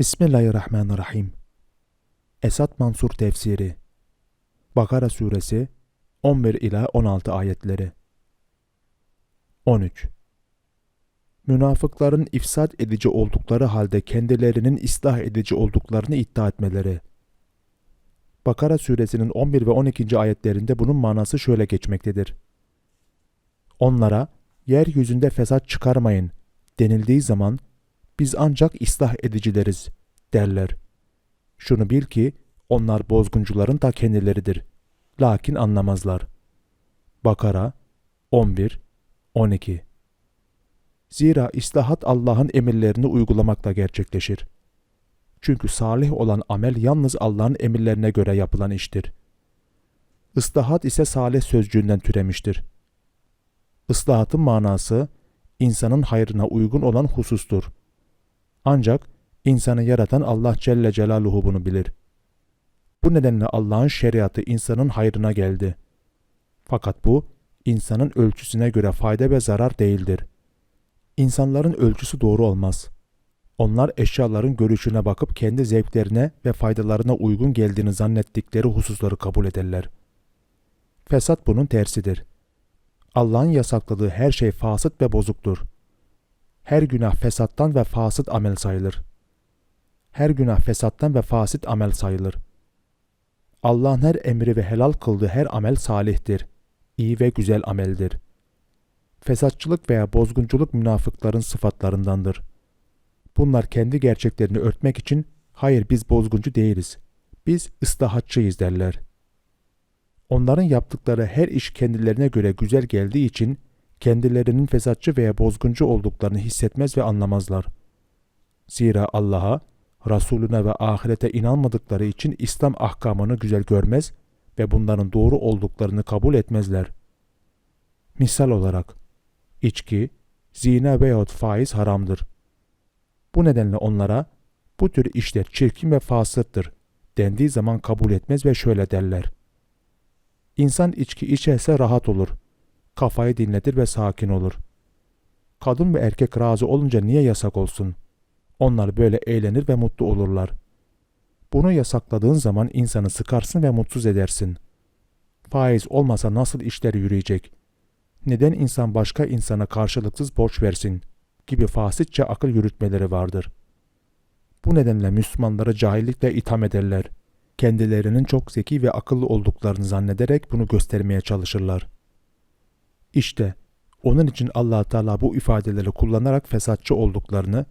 Bismillahirrahmanirrahim. Esat Mansur Tefsiri Bakara Suresi 11 ila 16 ayetleri 13 Münafıkların ifsad edici oldukları halde kendilerinin ıslah edici olduklarını iddia etmeleri. Bakara suresinin 11 ve 12. ayetlerinde bunun manası şöyle geçmektedir. Onlara yeryüzünde fesat çıkarmayın denildiği zaman biz ancak ıslah edicileriz derler. Şunu bil ki onlar bozguncuların ta kendileridir. Lakin anlamazlar. Bakara 11 12 Zira islahat Allah'ın emirlerini uygulamakla gerçekleşir. Çünkü salih olan amel yalnız Allah'ın emirlerine göre yapılan iştir. Islahat ise salih sözcüğünden türemiştir. Islahatın manası insanın hayrına uygun olan husustur. Ancak insanı yaratan Allah Celle Celaluhu bunu bilir. Bu nedenle Allah'ın şeriatı insanın hayrına geldi. Fakat bu insanın ölçüsüne göre fayda ve zarar değildir. İnsanların ölçüsü doğru olmaz. Onlar eşyaların görüşüne bakıp kendi zevklerine ve faydalarına uygun geldiğini zannettikleri hususları kabul ederler. Fesat bunun tersidir. Allah'ın yasakladığı her şey fasıt ve bozuktur. Her günah fesattan ve fasıt amel sayılır. Her günah fesattan ve fasit amel sayılır. Allah'ın her emri ve helal kıldığı her amel salihtir. iyi ve güzel ameldir. Fesatçılık veya bozgunculuk münafıkların sıfatlarındandır. Bunlar kendi gerçeklerini örtmek için hayır biz bozguncu değiliz. Biz ıslahatçıyız derler. Onların yaptıkları her iş kendilerine göre güzel geldiği için kendilerinin fesatçı veya bozguncu olduklarını hissetmez ve anlamazlar. Zira Allah'a, Resulüne ve ahirete inanmadıkları için İslam ahkamını güzel görmez ve bunların doğru olduklarını kabul etmezler. Misal olarak, içki, zina veyahut faiz haramdır. Bu nedenle onlara bu tür işler çirkin ve fasıttır dendiği zaman kabul etmez ve şöyle derler. İnsan içki içerse rahat olur. Kafayı dinletir ve sakin olur. Kadın ve erkek razı olunca niye yasak olsun? Onlar böyle eğlenir ve mutlu olurlar. Bunu yasakladığın zaman insanı sıkarsın ve mutsuz edersin. Faiz olmasa nasıl işler yürüyecek? Neden insan başka insana karşılıksız borç versin? Gibi fasitçe akıl yürütmeleri vardır. Bu nedenle Müslümanları cahillikle itham ederler. Kendilerinin çok zeki ve akıllı olduklarını zannederek bunu göstermeye çalışırlar. İşte onun için allah Teala bu ifadeleri kullanarak fesatçı olduklarını,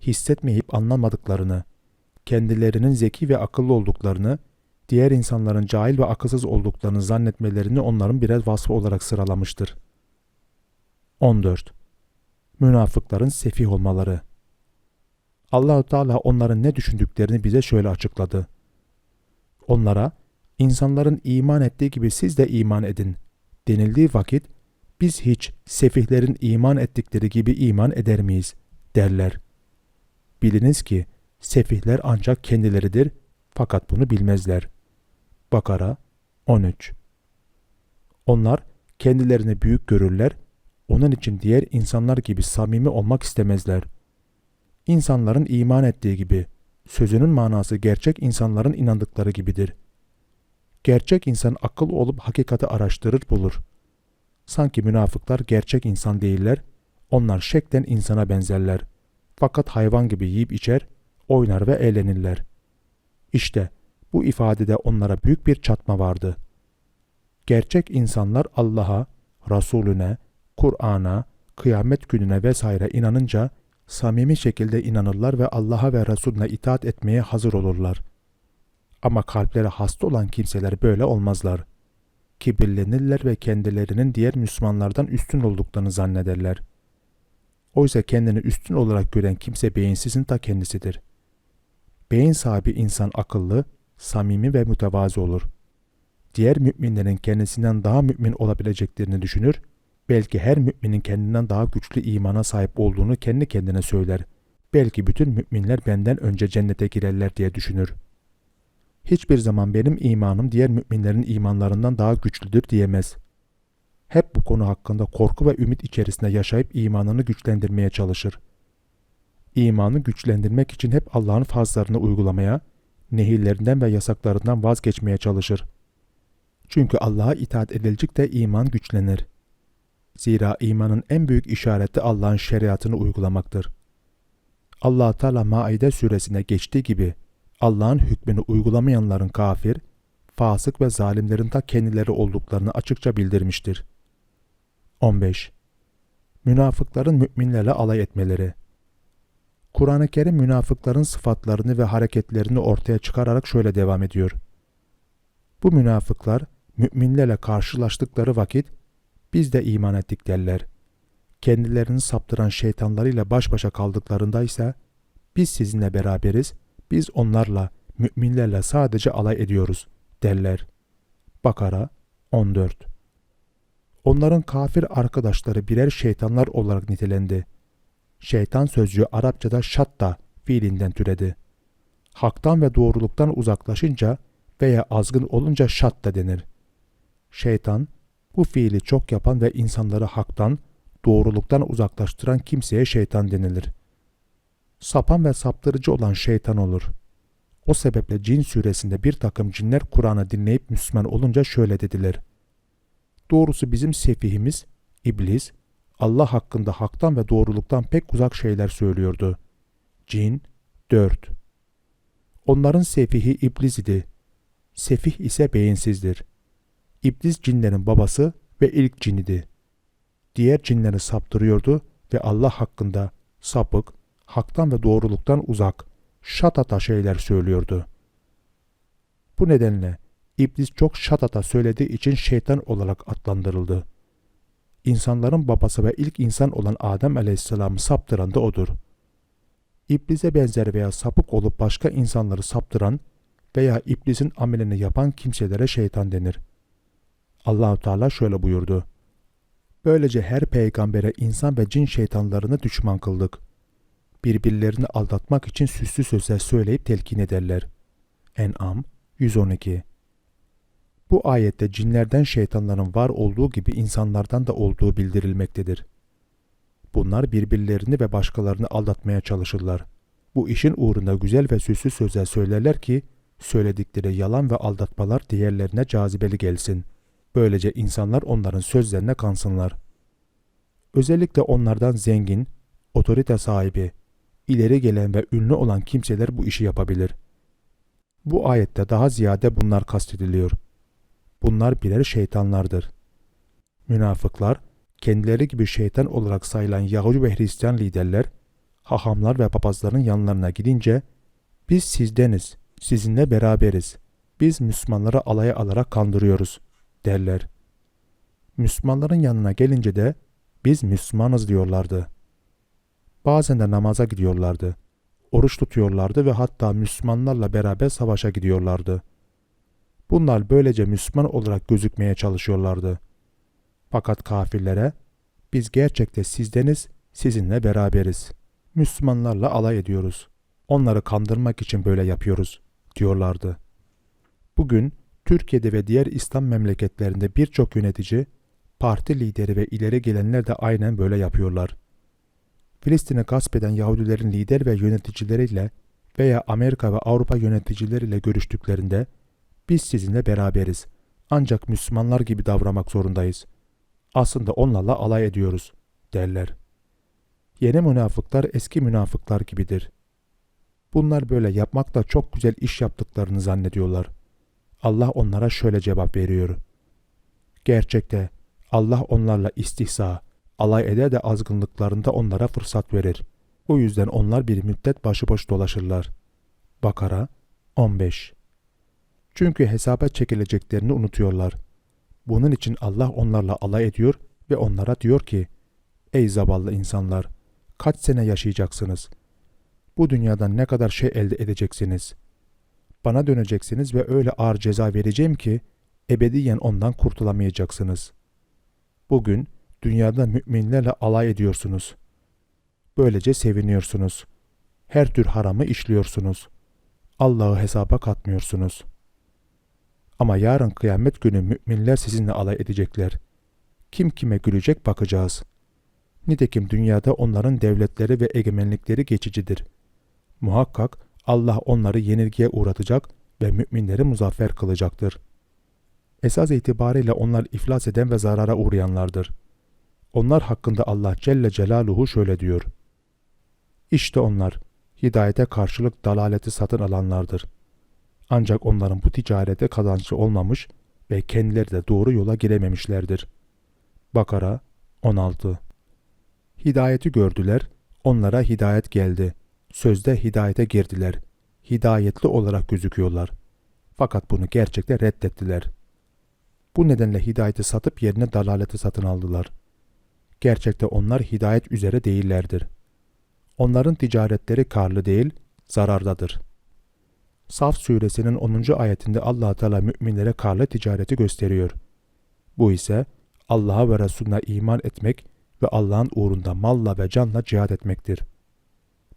hissetmeyip anlamadıklarını, kendilerinin zeki ve akıllı olduklarını, diğer insanların cahil ve akılsız olduklarını zannetmelerini onların birer vasfı olarak sıralamıştır. 14. Münafıkların sefih olmaları Allahu Teala onların ne düşündüklerini bize şöyle açıkladı. Onlara insanların iman ettiği gibi siz de iman edin denildiği vakit biz hiç sefihlerin iman ettikleri gibi iman eder miyiz derler. Biliniz ki sefihler ancak kendileridir fakat bunu bilmezler. Bakara 13 Onlar kendilerini büyük görürler, onun için diğer insanlar gibi samimi olmak istemezler. İnsanların iman ettiği gibi, sözünün manası gerçek insanların inandıkları gibidir. Gerçek insan akıl olup hakikati araştırır bulur. Sanki münafıklar gerçek insan değiller, onlar şeklen insana benzerler.'' Fakat hayvan gibi yiyip içer, oynar ve eğlenirler. İşte bu ifadede onlara büyük bir çatma vardı. Gerçek insanlar Allah'a, Resulüne, Kur'an'a, kıyamet gününe vesaire inanınca samimi şekilde inanırlar ve Allah'a ve Resulüne itaat etmeye hazır olurlar. Ama kalpleri hasta olan kimseler böyle olmazlar. Kibirlenirler ve kendilerinin diğer Müslümanlardan üstün olduklarını zannederler.'' Oysa kendini üstün olarak gören kimse beyinsizin ta kendisidir. Beyin sahibi insan akıllı, samimi ve mütevazi olur. Diğer müminlerin kendisinden daha mümin olabileceklerini düşünür, belki her müminin kendinden daha güçlü imana sahip olduğunu kendi kendine söyler. Belki bütün müminler benden önce cennete girerler diye düşünür. Hiçbir zaman benim imanım diğer müminlerin imanlarından daha güçlüdür diyemez hep bu konu hakkında korku ve ümit içerisinde yaşayıp imanını güçlendirmeye çalışır. İmanı güçlendirmek için hep Allah'ın farzlarını uygulamaya, nehirlerinden ve yasaklarından vazgeçmeye çalışır. Çünkü Allah'a itaat edilecek iman güçlenir. Zira imanın en büyük işareti Allah'ın şeriatını uygulamaktır. Allah Teala Maide suresine geçtiği gibi Allah'ın hükmünü uygulamayanların kafir, fasık ve zalimlerin ta kendileri olduklarını açıkça bildirmiştir. 15. Münafıkların müminlerle alay etmeleri Kur'an-ı Kerim münafıkların sıfatlarını ve hareketlerini ortaya çıkararak şöyle devam ediyor. Bu münafıklar müminlerle karşılaştıkları vakit biz de iman ettik derler. Kendilerini saptıran şeytanlarıyla baş başa kaldıklarında ise biz sizinle beraberiz, biz onlarla, müminlerle sadece alay ediyoruz derler. Bakara 14 Onların kafir arkadaşları birer şeytanlar olarak nitelendi. Şeytan sözcüğü Arapçada şatta fiilinden türedi. Haktan ve doğruluktan uzaklaşınca veya azgın olunca şatta denir. Şeytan, bu fiili çok yapan ve insanları haktan, doğruluktan uzaklaştıran kimseye şeytan denilir. Sapan ve saptırıcı olan şeytan olur. O sebeple cin suresinde bir takım cinler Kur'an'ı dinleyip Müslüman olunca şöyle dediler. Doğrusu bizim sefihimiz, iblis, Allah hakkında haktan ve doğruluktan pek uzak şeyler söylüyordu. Cin 4 Onların sefihi iblis idi. Sefih ise beyinsizdir. İblis cinlerin babası ve ilk cinidi. Diğer cinleri saptırıyordu ve Allah hakkında sapık, haktan ve doğruluktan uzak, şatata şeyler söylüyordu. Bu nedenle İblis çok şatata söylediği için şeytan olarak adlandırıldı. İnsanların babası ve ilk insan olan Adem aleyhisselamı saptıran da odur. İblise benzer veya sapık olup başka insanları saptıran veya iblisin amelini yapan kimselere şeytan denir. Allahu Teala şöyle buyurdu. Böylece her peygambere insan ve cin şeytanlarını düşman kıldık. Birbirlerini aldatmak için süslü sözler söyleyip telkin ederler. En'am 112 Bu ayette cinlerden şeytanların var olduğu gibi insanlardan da olduğu bildirilmektedir. Bunlar birbirlerini ve başkalarını aldatmaya çalışırlar. Bu işin uğrunda güzel ve süslü sözler söylerler ki, söyledikleri yalan ve aldatmalar diğerlerine cazibeli gelsin. Böylece insanlar onların sözlerine kansınlar. Özellikle onlardan zengin, otorite sahibi, ileri gelen ve ünlü olan kimseler bu işi yapabilir. Bu ayette daha ziyade bunlar kastediliyor. Bunlar birer şeytanlardır. Münafıklar, kendileri gibi şeytan olarak sayılan Yahudi ve Hristiyan liderler, hahamlar ve papazların yanlarına gidince, biz sizdeniz, sizinle beraberiz, biz Müslümanları alaya alarak kandırıyoruz derler. Müslümanların yanına gelince de biz Müslümanız diyorlardı. Bazen de namaza gidiyorlardı. Oruç tutuyorlardı ve hatta Müslümanlarla beraber savaşa gidiyorlardı. Bunlar böylece Müslüman olarak gözükmeye çalışıyorlardı. Fakat kafirlere biz gerçekte sizdeniz, sizinle beraberiz. Müslümanlarla alay ediyoruz. Onları kandırmak için böyle yapıyoruz diyorlardı. Bugün Türkiye'de ve diğer İslam memleketlerinde birçok yönetici, parti lideri ve ileri gelenler de aynen böyle yapıyorlar. Filistin'i gasp eden Yahudilerin lider ve yöneticileriyle veya Amerika ve Avrupa yöneticileriyle görüştüklerinde biz sizinle beraberiz. Ancak Müslümanlar gibi davranmak zorundayız. Aslında onlarla alay ediyoruz derler. Yeni münafıklar eski münafıklar gibidir. Bunlar böyle yapmakla çok güzel iş yaptıklarını zannediyorlar. Allah onlara şöyle cevap veriyor. Gerçekte Allah onlarla istihza, alay eder de azgınlıklarında onlara fırsat verir. O yüzden onlar bir müddet başıboş dolaşırlar. Bakara 15 Çünkü hesaba çekileceklerini unutuyorlar. Bunun için Allah onlarla alay ediyor ve onlara diyor ki, Ey zavallı insanlar! Kaç sene yaşayacaksınız? Bu dünyadan ne kadar şey elde edeceksiniz? Bana döneceksiniz ve öyle ağır ceza vereceğim ki, ebediyen ondan kurtulamayacaksınız. Bugün dünyada müminlerle alay ediyorsunuz. Böylece seviniyorsunuz. Her tür haramı işliyorsunuz. Allah'ı hesaba katmıyorsunuz. Ama yarın kıyamet günü müminler sizinle alay edecekler. Kim kime gülecek bakacağız. Nitekim dünyada onların devletleri ve egemenlikleri geçicidir. Muhakkak Allah onları yenilgiye uğratacak ve müminleri muzaffer kılacaktır. Esas itibariyle onlar iflas eden ve zarara uğrayanlardır. Onlar hakkında Allah Celle Celaluhu şöyle diyor. İşte onlar, hidayete karşılık dalaleti satın alanlardır. Ancak onların bu ticarete kazançlı olmamış ve kendileri de doğru yola girememişlerdir. Bakara 16 Hidayeti gördüler, onlara hidayet geldi. Sözde hidayete girdiler. Hidayetli olarak gözüküyorlar. Fakat bunu gerçekte reddettiler. Bu nedenle hidayeti satıp yerine dalaleti satın aldılar. Gerçekte onlar hidayet üzere değillerdir. Onların ticaretleri karlı değil, zarardadır. Saf suresinin 10. ayetinde allah Teala müminlere karlı ticareti gösteriyor. Bu ise Allah'a ve Resulüne iman etmek ve Allah'ın uğrunda malla ve canla cihad etmektir.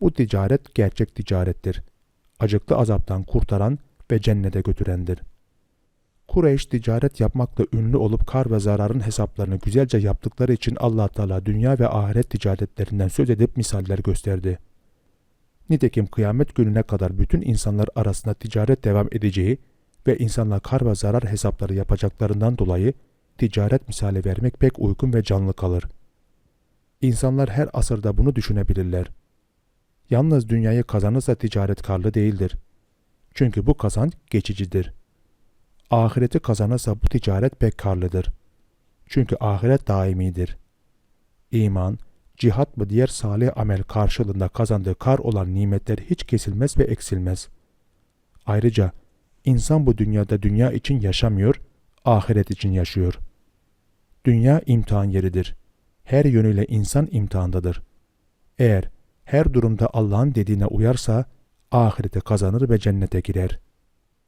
Bu ticaret gerçek ticarettir. Acıklı azaptan kurtaran ve cennete götürendir. Kureyş ticaret yapmakla ünlü olup kar ve zararın hesaplarını güzelce yaptıkları için allah Teala dünya ve ahiret ticaretlerinden söz edip misaller gösterdi. Nitekim kıyamet gününe kadar bütün insanlar arasında ticaret devam edeceği ve insanlar kar ve zarar hesapları yapacaklarından dolayı ticaret misali vermek pek uygun ve canlı kalır. İnsanlar her asırda bunu düşünebilirler. Yalnız dünyayı kazanırsa ticaret karlı değildir. Çünkü bu kazanç geçicidir. Ahireti kazanırsa bu ticaret pek karlıdır. Çünkü ahiret daimidir. İman, cihat ve diğer salih amel karşılığında kazandığı kar olan nimetler hiç kesilmez ve eksilmez. Ayrıca insan bu dünyada dünya için yaşamıyor, ahiret için yaşıyor. Dünya imtihan yeridir. Her yönüyle insan imtihandadır. Eğer her durumda Allah'ın dediğine uyarsa ahirete kazanır ve cennete girer.''